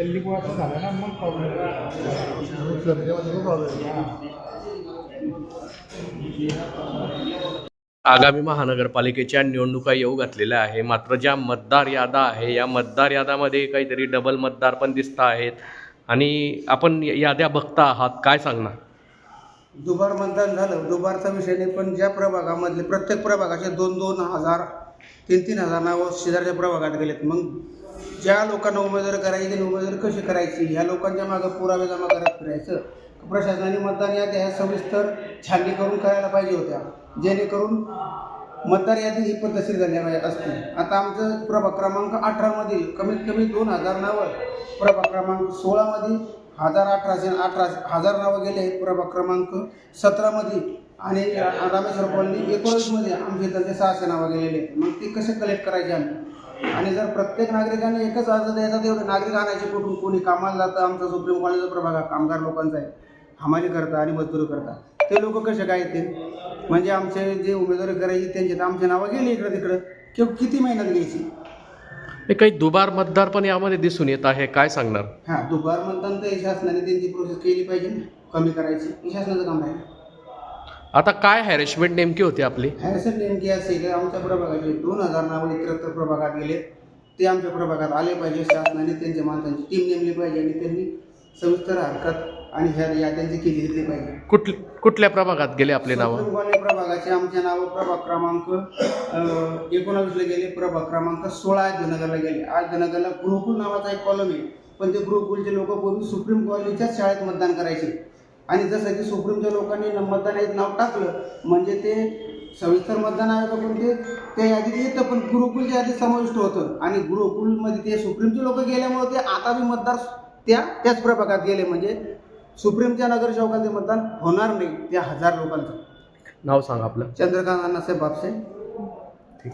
गल्लीबोळाचं झालं ना मग आगामी महानगरपालिकेच्या निवडणुका येऊ घातलेल्या आहे. मात्र ज्या मतदार यादा आहे या मतदार यादामध्ये काहीतरी डबल मतदार पण दिसत आहेत. आणि आपण याद्या बघता आहात काय सांगणार? दुबार मतदान झालं दुबारचा विषय नाही पण ज्या प्रभागामधले प्रत्येक प्रभागाचे दोन दोन हजार तीन तीन हजार नावं शेजारच्या प्रभागात गेलेत. मग ज्या लोकांना उमेदवार करायची त्यांनी उमेदवार कशी करायची? ह्या लोकांच्या मागं पुरावे जमा करत फिरायचं. प्रशासनाने मतदान याद्या ह्या सविस्तर छाननी करून करायला पाहिजे होत्या. जेणेकरून मतदार यादी ही पद्धतशीर झाल्या पाहिजे असते आता आमचं प्रभाग क्रमांक अठरामधील कमीत कमी दोन हजार नावं प्रभाग क्रमांक सोळामध्ये हजार अठराशे अठरा हजार नावं गेले आहेत. प्रभाग क्रमांक सतरामध्ये आणि रामेश्वर कॉलनी एकोणीसमध्ये आमच्या त्यांचे सहाशे नावं गेलेले आहेत. मग ते कसे कलेक्ट करायचे आम्ही? आणि जर प्रत्येक नागरिकाने एकच अर्ज द्यायचा तेवढे नागरिक आणायचे कुठून? कोणी कामाला जातं? आमचा सुप्रीम कॉलेजचा प्रभाग हा कामगार लोकांचा आहे. हमाली करता आणि मजदूरी करता. ते लोक कसे काय येतील? म्हणजे आमचे जे उमेदवारी करायची त्यांचे तर आमचे नावं गेली इकडं तिकडं. किंवा किती मेहनत घ्यायची? काही दुबार मतदार पण यामध्ये दिसून येत आहे. काय सांगणार? हां दुपार मतदान तर शासनाने त्यांची प्रोसेस केली पाहिजे कमी करायची. हे शासनाचं काम आहे आता काय हॅरेसमेंट नेमकी होती आपली? हॅरसन नेमकी असेल आमच्या प्रभागाचे दोन हजार नावं इतरत्र प्रभागात गेले. ते आमच्या प्रभागात आले पाहिजे शासनाने त्यांच्या माणसांची टीम नेमली पाहिजे आणि त्यांनी सविस्तर हरकत आणि ह्या याद्यांची केली घेतली पाहिजे. कुठ कुठल्या प्रभागात गेले आपले नावं? प्रभागाचे आमचे नाव प्रभाग क्रमांक एकोणावीसला गेले प्रभाग क्रमांक सोळा आद्यनगरला गेले. आद्यनगरला गुरुकुल नावाचा एक कॉलम आहे. पण ते गुरुकुलचे लोक पूर्वी सुप्रीम कॉलनीच्याच शाळेत मतदान करायचे. आणि जसं की सुप्रीमच्या लोकांनी मतदान यादीत नाव टाकलं म्हणजे ते सविस्तर मतदान ते त्या यादीत येतं पण गुरुकुलच्या यादीत समाविष्ट होतं. आणि गुरुकुलमध्ये ते सुप्रीमचे लोक गेल्यामुळे ते आता बी मतदार त्या त्याच प्रभागात गेले म्हणजे सुप्रीमच्या नगरसेवकात ते मतदान होणार नाही त्या हजार लोकांचं. नाव सांगा आपलं. चंद्रकांत अण्णासाहेब बापसे. ठीक